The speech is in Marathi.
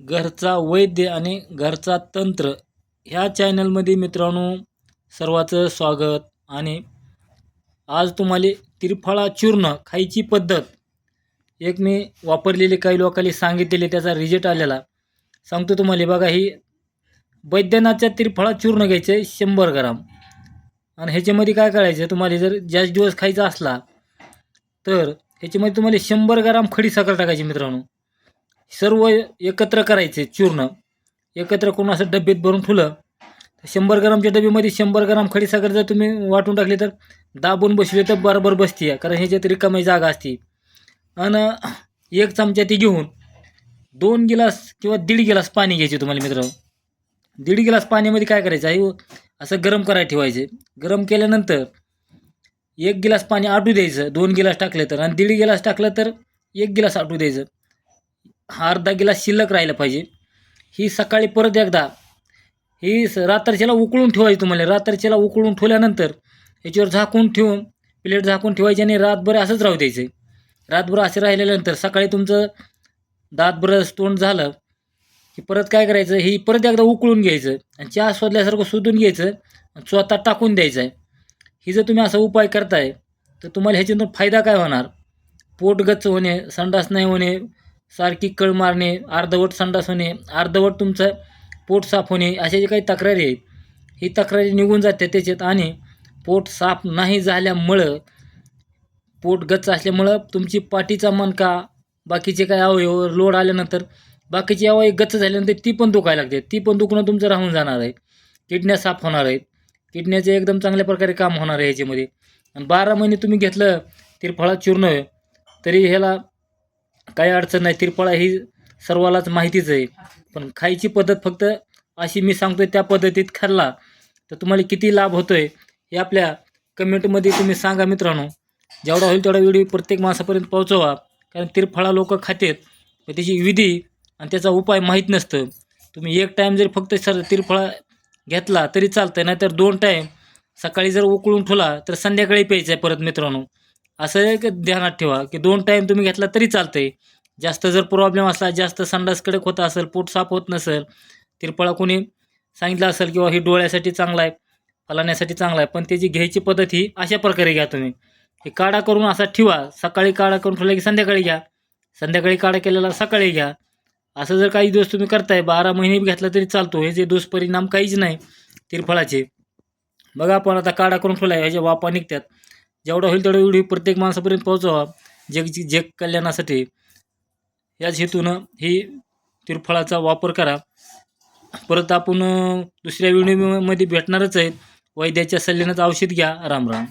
घरचा वैद्य आणि घरचा तंत्र ह्या चॅनलमध्ये मित्रांनो सर्वाचं स्वागत. आणि आज तुम्हाला तिरफळा चूर्ण खायची पद्धत एक मी वापरलेली काही लोकांनी सांगितलेली त्याचा रिझल्ट आलेला. सांगतो तुम्हाला बघा ही बैद्यनाथच्या तिरफळा चूर्ण घ्यायचं आहे शंभर ग्राम. आणि ह्याच्यामध्ये काय करायचं तुम्हाला जर जास्त दिवस खायचा असला तर ह्याच्यामध्ये तुम्हाला शंभर ग्राम खडी साखर टाकायची मित्रांनो. सर्व एकत्र करायचे चूर्ण. एकत्र करून असं डब्यात भरून ठेवलं शंभर ग्रामच्या डब्यामध्ये शंभर ग्राम खडीसाखर जर तुम्ही वाटून टाकली तर दाबून बसले तर बरोबर बसते कारण ह्याच्यात रिकामी जागा असते. आणि एक चमचा ती घेऊन दोन गिलास किंवा दीड गिलास पाणी घ्यायचे तुम्हाला मित्र दीड गिलास पाण्यामध्ये काय करायचं आहे? असं गरम करायला ठेवायचे. गरम केल्यानंतर एक गिलास पाणी आटू द्यायचं. दोन गिलास टाकलं तर. आणि दीड गिलास टाकलं तर एक गिलास आटू द्यायचं. हा अर्धा गिलास शिल्लक राहिला पाहिजे. ही सकाळी परत एकदा ही स रात्रीच्याला उकळून ठेवायची तुम्हाला. रात्रीच्याला उकळून ठेवल्यानंतर याच्यावर झाकून ठेवून प्लेट झाकून ठेवायची आणि रातभर असंच राहू द्यायचं. रातभर असे राहिल्यानंतर सकाळी तुमचं दात ब्रश तोंड झालं की परत काय करायचं? ही परत एकदा उकळून घ्यायचं आणि चहा शोधल्यासारखं शोधून घ्यायचं आणि स्वतः टाकून द्यायचं. आहे ही जर तुम्ही असा उपाय करताय तर तुम्हाला ह्याच्यातून फायदा काय होणार? पोट गच्च होणे संडास नाही होणे सारखी कळ मारणे अर्धवट संडास होणे अर्धवट तुमचं पोट साफ होणे अशा जे काही तक्रारी आहेत ही तक्रारी निघून जाते त्याच्यात आणि पोट साफ नाही झाल्यामुळं पोट गच्च असल्यामुळं तुमची पाठीचा मणका बाकीचे काय अवयव लोड आल्यानंतर बाकीचे अवयव गच्च झाल्यानंतर ती पण दुखायला लागते. ती पण दुखणं तुमचं राहून जाणार आहे. किडन्या साफ होणार आहेत. किडण्याचे एकदम चांगल्या प्रकारे काम होणार आहे ह्याच्यामध्ये आणि बारा महिने तुम्ही घेतलं तिरफळा चूर्ण तरी ह्याला काही अडचण नाही तिरफळा ही सर्वालाच माहितीच आहे. पण खायची पद्धत फक्त अशी मी सांगतोय त्या पद्धतीत खाल्ला तर तुम्हाला किती लाभ होतोय हे आपल्या कमेंटमध्ये तुम्ही सांगा मित्रांनो. जेवढा होईल तेवढा व्हिडिओ प्रत्येक माणसापर्यंत पोहोचवा कारण तिरफळा लोक खातेत पण त्याची विधी आणि त्याचा उपाय माहीत नसतं. तुम्ही एक टाईम जरी फक्त सर तिरफळा घेतला तरी चालतं नाहीतर दोन टाईम सकाळी जर उकळून ठेवला तर संध्याकाळी प्यायचं आहे परत मित्रांनो. असं एक ध्यानात ठेवा की दोन टाईम तुम्ही घेतला तरी चालतंय. जास्त जर प्रॉब्लेम असला जास्त संडास कडक होत असेल पोट साफ होत नसेल तिरपळा कोणी सांगितलं असेल किंवा हे डोळ्यासाठी चांगला आहे फलाण्यासाठी चांगला आहे. पण त्याची घ्यायची पद्धत ही अशा प्रकारे घ्या तुम्ही. हे काढा करून असा ठेवा. सकाळी काढा करून ठेवला की संध्याकाळी घ्या. संध्याकाळी काढा केलेला सकाळी घ्या. असं जर काही दिवस तुम्ही करताय बारा महिने घेतला तरी चालतो. हे जे दुष्परिणाम काहीच नाही तिरफळाचे बघा आपण आता काढा करून ठेवला आहे ह्याच्या वापा निघतात. जेवढा होईल तेवढा व्हिडिओ प्रत्येक माणसापर्यंत पोहोचवा. जग जग कल्याणासाठी. याच हेतूनं ही तिरफळाचा वापर करा. परत आपण दुसऱ्या व्हिडिओमध्ये भेटणारच आहेत. वैद्याच्या सल्ल्यानंच औषध घ्या. राम राम.